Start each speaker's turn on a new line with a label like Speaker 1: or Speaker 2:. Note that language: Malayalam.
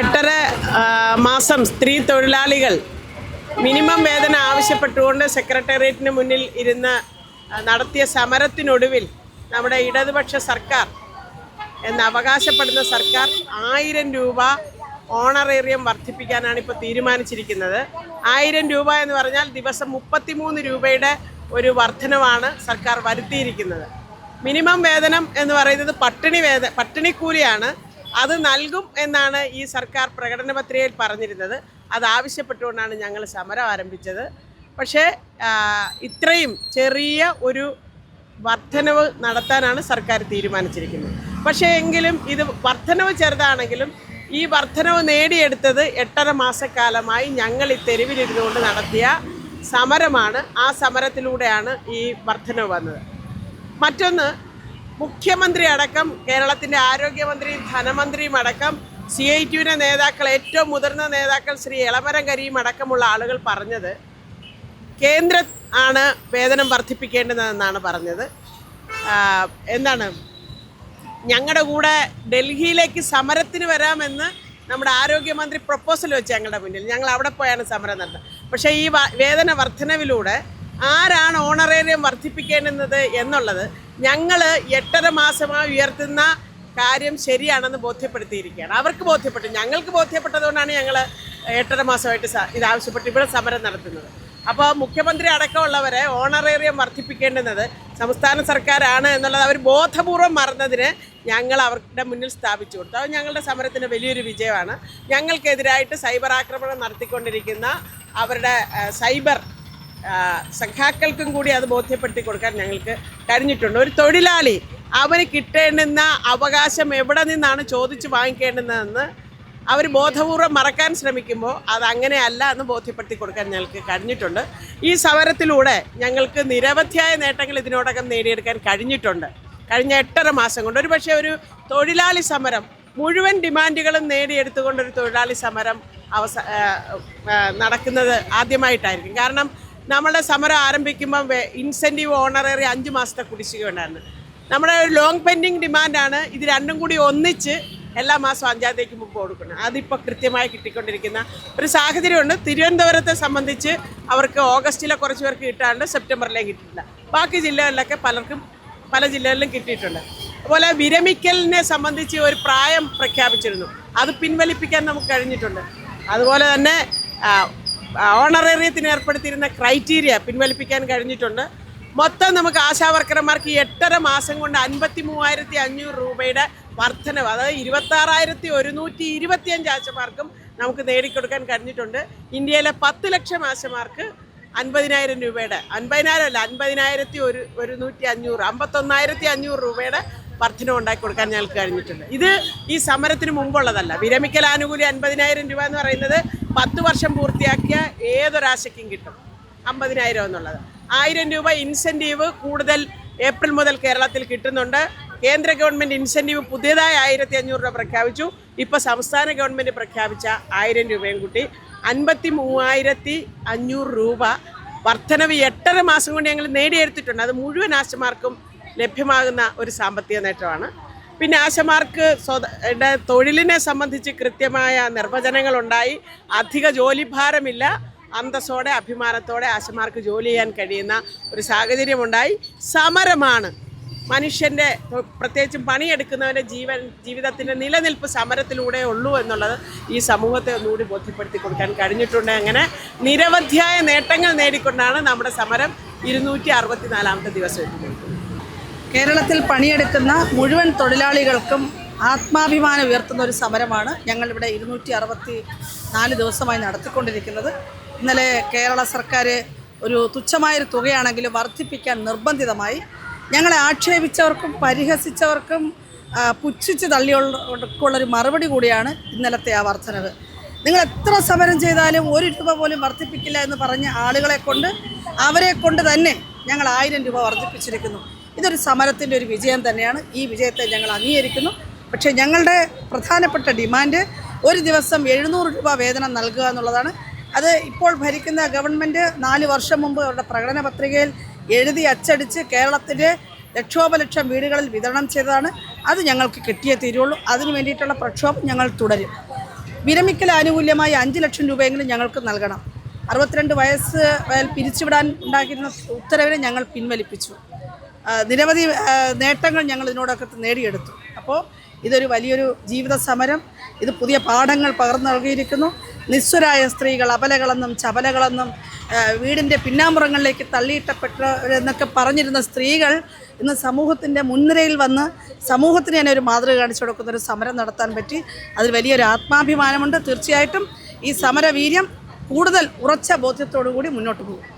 Speaker 1: എട്ടര മാസം സ്ത്രീ തൊഴിലാളികൾ മിനിമം വേതനം ആവശ്യപ്പെട്ടുകൊണ്ട് സെക്രട്ടേറിയറ്റിന് മുന്നിൽ ഇരുന്ന് നടത്തിയ സമരത്തിനൊടുവിൽ നമ്മുടെ ഇടതുപക്ഷ സർക്കാർ എന്ന് അവകാശപ്പെടുന്ന സർക്കാർ ആയിരം രൂപ ഓണറേറിയം വർദ്ധിപ്പിക്കാനാണ് ഇപ്പോൾ തീരുമാനിച്ചിരിക്കുന്നത്. ആയിരം രൂപ എന്ന് പറഞ്ഞാൽ ദിവസം മുപ്പത്തിമൂന്ന് രൂപയുടെ ഒരു വർധനവാണ് സർക്കാർ വരുത്തിയിരിക്കുന്നത്. മിനിമം വേതനം എന്ന് പറയുന്നത് പട്ടിണി വേത പട്ടിണിക്കൂലിയാണ്. അത് നൽകും എന്നാണ് ഈ സർക്കാർ പ്രകടന പത്രികയിൽ പറഞ്ഞിരുന്നത്. അത് ആവശ്യപ്പെട്ടുകൊണ്ടാണ് ഞങ്ങൾ സമരം ആരംഭിച്ചത്. പക്ഷേ ഇത്രയും ചെറിയ ഒരു വർധനവ് നടത്താനാണ് സർക്കാർ തീരുമാനിച്ചിരിക്കുന്നത്. പക്ഷേ എങ്കിലും ഇത് വർധനവ് ചെറുതാണെങ്കിലും ഈ വർധനവ് നേടിയെടുത്തത് എട്ടര മാസക്കാലമായി ഞങ്ങൾ ഈ തെരുവിലിരുന്നുകൊണ്ട് നടത്തിയ സമരമാണ്. ആ സമരത്തിലൂടെയാണ് ഈ വർധനവ് വന്നത്. മറ്റൊന്ന് മുഖ്യമന്ത്രി അടക്കം കേരളത്തിന്റെ ആരോഗ്യമന്ത്രിയും ധനമന്ത്രിയും അടക്കം സി ഐ ടിയുടെ നേതാക്കൾ ഏറ്റവും മുതിർന്ന നേതാക്കൾ ശ്രീ ഇളമരം കരിയും അടക്കമുള്ള ആളുകൾ പറഞ്ഞത് കേന്ദ്ര ആണ് വേതനം വർദ്ധിപ്പിക്കേണ്ടതെന്നാണ് പറഞ്ഞത്. എന്താണ്? ഞങ്ങളുടെ കൂടെ ഡൽഹിയിലേക്ക് സമരത്തിന് വരാമെന്ന് നമ്മുടെ ആരോഗ്യമന്ത്രി പ്രപ്പോസൽ വെച്ച് ഞങ്ങളുടെ മുന്നിൽ. ഞങ്ങൾ അവിടെ പോയാണ് സമരം നടത്തുന്നത് പക്ഷേ ഈ വേതന വർധനവിലൂടെ ആരാണ് ഓണറേറിയം വർദ്ധിപ്പിക്കേണ്ടുന്നത് എന്നുള്ളത് ഞങ്ങൾ എട്ടര മാസമായി ഉയർത്തുന്ന കാര്യം ശരിയാണെന്ന് ബോധ്യപ്പെടുത്തിയിരിക്കുകയാണ്. അവർക്ക് ബോധ്യപ്പെട്ടു. ഞങ്ങൾക്ക് ബോധ്യപ്പെട്ടതുകൊണ്ടാണ് ഞങ്ങൾ എട്ടര മാസമായിട്ട് ഇത് ആവശ്യപ്പെട്ട് ഇവിടെ സമരം നടത്തുന്നത്. അപ്പോൾ മുഖ്യമന്ത്രി അടക്കമുള്ളവരെ ഓണറേറിയം വർദ്ധിപ്പിക്കേണ്ടുന്നത് സംസ്ഥാന സർക്കാരാണ് എന്നുള്ളത് അവർ ബോധപൂർവം മറന്നതിന് ഞങ്ങൾ അവരുടെ മുന്നിൽ സ്ഥാപിച്ചു കൊടുത്തു. അത് ഞങ്ങളുടെ സമരത്തിന് വലിയൊരു വിജയമാണ്. ഞങ്ങൾക്കെതിരായിട്ട് സൈബർ ആക്രമണം നടത്തിക്കൊണ്ടിരിക്കുന്ന അവരുടെ സൈബർ സഖാക്കൾക്കും കൂടി അത് ബോധ്യപ്പെടുത്തി കൊടുക്കാൻ ഞങ്ങൾക്ക് കഴിഞ്ഞിട്ടുണ്ട്. ഒരു തൊഴിലാളി അവന് കിട്ടേണ്ടുന്ന അവകാശം എവിടെ നിന്നാണ് ചോദിച്ച് വാങ്ങിക്കേണ്ടുന്നതെന്ന് അവർ ബോധപൂർവം മറക്കാൻ ശ്രമിക്കുമ്പോൾ അത് അങ്ങനെയല്ല എന്ന് ബോധ്യപ്പെടുത്തി കൊടുക്കാൻ ഞങ്ങൾക്ക് കഴിഞ്ഞിട്ടുണ്ട്. ഈ സമരത്തിലൂടെ ഞങ്ങൾക്ക് നിരവധിയായ നേട്ടങ്ങൾ ഇതിനോടകം നേടിയെടുക്കാൻ കഴിഞ്ഞിട്ടുണ്ട്. കഴിഞ്ഞ എട്ടര മാസം കൊണ്ട്. ഒരു പക്ഷേ ഒരു തൊഴിലാളി സമരം മുഴുവൻ ഡിമാൻഡുകളും നേടിയെടുത്തുകൊണ്ട് ഒരു തൊഴിലാളി സമരം അവസ നടക്കുന്നത് ആദ്യമായിട്ടായിരിക്കും. കാരണം നമ്മളുടെ സമരം ആരംഭിക്കുമ്പം ഇൻസെന്റീവ് ഓണറേറി അഞ്ച് മാസത്തെ കുടിശ്ശിക ഉണ്ടായിരുന്നു. നമ്മുടെ ഒരു ലോങ് പെൻഡിങ് ഡിമാൻഡാണ് ഇത് രണ്ടും കൂടി ഒന്നിച്ച് എല്ലാ മാസവും അഞ്ചാം തീയതിക്ക് മുമ്പ് കൊടുക്കണം അതിപ്പോൾ കൃത്യമായി കിട്ടിക്കൊണ്ടിരിക്കുന്ന ഒരു സാഹചര്യമുണ്ട്. തിരുവനന്തപുരത്തെ സംബന്ധിച്ച് അവർക്ക് ഓഗസ്റ്റിലെ കുറച്ച് പേർക്ക് കിട്ടാണ്ട് സെപ്റ്റംബറിലേക്ക് കിട്ടിയിട്ടില്ല. ബാക്കി ജില്ലകളിലൊക്കെ പലർക്കും പല ജില്ലകളിലും കിട്ടിയിട്ടുണ്ട്. അതുപോലെ വിരമിക്കലിനെ സംബന്ധിച്ച് ഒരു പ്രായം പ്രഖ്യാപിച്ചിരുന്നു. അത് പിൻവലിപ്പിക്കാൻ നമുക്ക് കഴിഞ്ഞിട്ടുണ്ട്. അതുപോലെ തന്നെ ഓണറേറിയത്തിന് ഏർപ്പെടുത്തിയിരുന്ന ക്രൈറ്റീരിയ പിൻവലിപ്പിക്കാൻ കഴിഞ്ഞിട്ടുണ്ട്. മൊത്തം നമുക്ക് ആശാവർക്കർമാർക്ക് എട്ടര മാസം കൊണ്ട് അൻപത്തി മൂവായിരത്തി അഞ്ഞൂറ് രൂപയുടെ വർധനവ് അതായത് ഇരുപത്താറായിരത്തി ഒരുന്നൂറ്റി ഇരുപത്തിയഞ്ച് ആശമാർക്കും നമുക്ക് നേടിക്കൊടുക്കാൻ കഴിഞ്ഞിട്ടുണ്ട്. ഇന്ത്യയിലെ പത്ത് ലക്ഷം ആശമാർക്ക് അൻപതിനായിരം രൂപയുടെ അൻപതിനായിരം അല്ല അൻപതിനായിരത്തി ഒരു ഒരുന്നൂറ്റി അഞ്ഞൂറ് അമ്പത്തൊന്നായിരത്തി അഞ്ഞൂറ് രൂപയുടെ വർധനം ഉണ്ടാക്കി കൊടുക്കാൻ ഞങ്ങൾക്ക് കഴിഞ്ഞിട്ടുണ്ട്. ഇത് ഈ സമരത്തിന് മുമ്പുള്ളതല്ല. വിരമിക്കൽ ആനുകൂല്യം അൻപതിനായിരം രൂപ എന്ന് പറയുന്നത് പത്ത് വർഷം പൂർത്തിയാക്കിയ ഏതൊരാശയ്ക്കും കിട്ടും? അമ്പതിനായിരം എന്നുള്ളത്. ആയിരം രൂപ ഇൻസെന്റീവ് കൂടുതൽ ഏപ്രിൽ മുതൽ കേരളത്തിൽ കിട്ടുന്നുണ്ട്. കേന്ദ്ര ഗവൺമെന്റ് ഇൻസെന്റീവ് പുതിയതായി ആയിരത്തി അഞ്ഞൂറ് രൂപ പ്രഖ്യാപിച്ചു. ഇപ്പോൾ സംസ്ഥാന ഗവൺമെന്റ് പ്രഖ്യാപിച്ച ആയിരം രൂപയും കൂട്ടി അൻപത്തി മൂവായിരത്തി അഞ്ഞൂറ് രൂപ വർധനവ് എട്ടര മാസം കൊണ്ട് ഞങ്ങൾ നേടിയെടുത്തിട്ടുണ്ട്. അത് മുഴുവൻ ആശമാർക്കും ലഭ്യമാകുന്ന ഒരു സാമ്പത്തിക നേട്ടമാണ്. പിന്നെ ആശമാർക്ക് സ്വത തൊഴിലിനെ സംബന്ധിച്ച് കൃത്യമായ നിർവചനങ്ങളുണ്ടായി. അധിക ജോലിഭാരമില്ല. അന്തസ്സോടെ അഭിമാനത്തോടെ ആശമാർക്ക് ജോലി ചെയ്യാൻ കഴിയുന്ന ഒരു സാഹചര്യമുണ്ടായി. സമരമാണ്. മനുഷ്യന്റെ പ്രത്യേകിച്ചും പണിയെടുക്കുന്നവന്റെ ജീവൻ ജീവിതത്തിന്റെ നിലനിൽപ്പ് സമരത്തിലൂടെ ഉള്ളൂ എന്നുള്ളത് ഈ സമൂഹത്തെ ഒന്നുകൂടി ബോധ്യപ്പെടുത്തി കൊടുക്കാൻ കഴിഞ്ഞിട്ടുണ്ട്. അങ്ങനെ നിരവധിയായ നേട്ടങ്ങൾ നേടിക്കൊണ്ടാണ് നമ്മുടെ സമരം ഇരുന്നൂറ്റി അറുപത്തിനാലാമത്തെ ദിവസം എത്തിക്കുന്നത്
Speaker 2: കേരളത്തിൽ പണിയെടുക്കുന്ന മുഴുവൻ തൊഴിലാളികൾക്കും ആത്മാഭിമാനം ഉയർത്തുന്ന ഒരു സമരമാണ് ഞങ്ങളിവിടെ ഇരുന്നൂറ്റി അറുപത്തി നാല് ദിവസമായി നടത്തിക്കൊണ്ടിരിക്കുന്നത്. ഇന്നലെ കേരള സർക്കാർ ഒരു തുച്ഛമായൊരു തുകയാണെങ്കിലും വർദ്ധിപ്പിക്കാൻ നിർബന്ധിതമായി. ഞങ്ങളെ ആക്ഷേപിച്ചവർക്കും പരിഹസിച്ചവർക്കും പുച്ഛിച്ച് തള്ളിയുള്ളൊരു മറുപടി കൂടിയാണ് ഇന്നലത്തെ ആ വർധനവ്. നിങ്ങൾ എത്ര സമരം ചെയ്താലും ഒരു രൂപ പോലും വർദ്ധിപ്പിക്കില്ല എന്ന് പറഞ്ഞ ആളുകളെ കൊണ്ട് അവരെ കൊണ്ട് തന്നെ ഞങ്ങൾ ആയിരം രൂപ വർദ്ധിപ്പിച്ചിരിക്കുന്നു. ഇതൊരു സമരത്തിന്റെ ഒരു വിജയം തന്നെയാണ്. ഈ വിജയത്തെ ഞങ്ങൾ അംഗീകരിക്കുന്നു. പക്ഷേ ഞങ്ങളുടെ പ്രധാനപ്പെട്ട ഡിമാൻഡ് ഒരു ദിവസം എഴുന്നൂറ് രൂപ വേതനം നൽകുക എന്നുള്ളതാണ്. അത് ഇപ്പോൾ ഭരിക്കുന്ന ഗവൺമെന്റ് നാല് വർഷം മുമ്പ് അവരുടെ പ്രകടന പത്രികയിൽ എഴുതി അച്ചടിച്ച് കേരളത്തിന്റെ ലക്ഷോപലക്ഷം വീടുകളിൽ വിതരണം ചെയ്തതാണ്. അത് ഞങ്ങൾക്ക് കിട്ടിയേ തീരുള്ളൂ. അതിനു വേണ്ടിയിട്ടുള്ള പ്രക്ഷോഭം ഞങ്ങൾ തുടരും. വിരമിക്കൽ ആനുകൂല്യമായി അഞ്ച് ലക്ഷം രൂപയെങ്കിലും ഞങ്ങൾക്ക് നൽകണം. അറുപത്തിരണ്ട് വയസ്സ് പിരിച്ചുവിടാൻ ഉണ്ടാക്കിയിരുന്ന ഉത്തരവിനെ ഞങ്ങൾ പിൻവലിപ്പിച്ചു. നിരവധി നേട്ടങ്ങൾ ഞങ്ങൾ ഇതിനോടൊക്കെ നേടിയെടുത്തു. അപ്പോൾ ഇതൊരു വലിയൊരു ജീവിത സമരം. ഇത് പുതിയ പാഠങ്ങൾ പകർന്നു നൽകിയിരിക്കുന്നു. നിസ്വരായ സ്ത്രീകൾ അപലകളെന്നും ചപലകളെന്നും വീടിന്റെ പിന്നാമ്പുറങ്ങളിലേക്ക് തള്ളിയിട്ടപ്പെട്ടവരെന്നൊക്കെ പറഞ്ഞിരുന്ന സ്ത്രീകൾ ഇന്ന് സമൂഹത്തിന്റെ മുൻനിരയിൽ വന്ന് സമൂഹത്തിന് തന്നെ ഒരു മാതൃക കാണിച്ചു കൊടുക്കുന്ന ഒരു സമരം നടത്താൻ പറ്റി. അതിൽ വലിയൊരു ആത്മാഭിമാനമുണ്ട്. തീർച്ചയായിട്ടും ഈ സമരവീര്യം കൂടുതൽ ഉറച്ച ബോധ്യത്തോടു കൂടി മുന്നോട്ട് പോകും.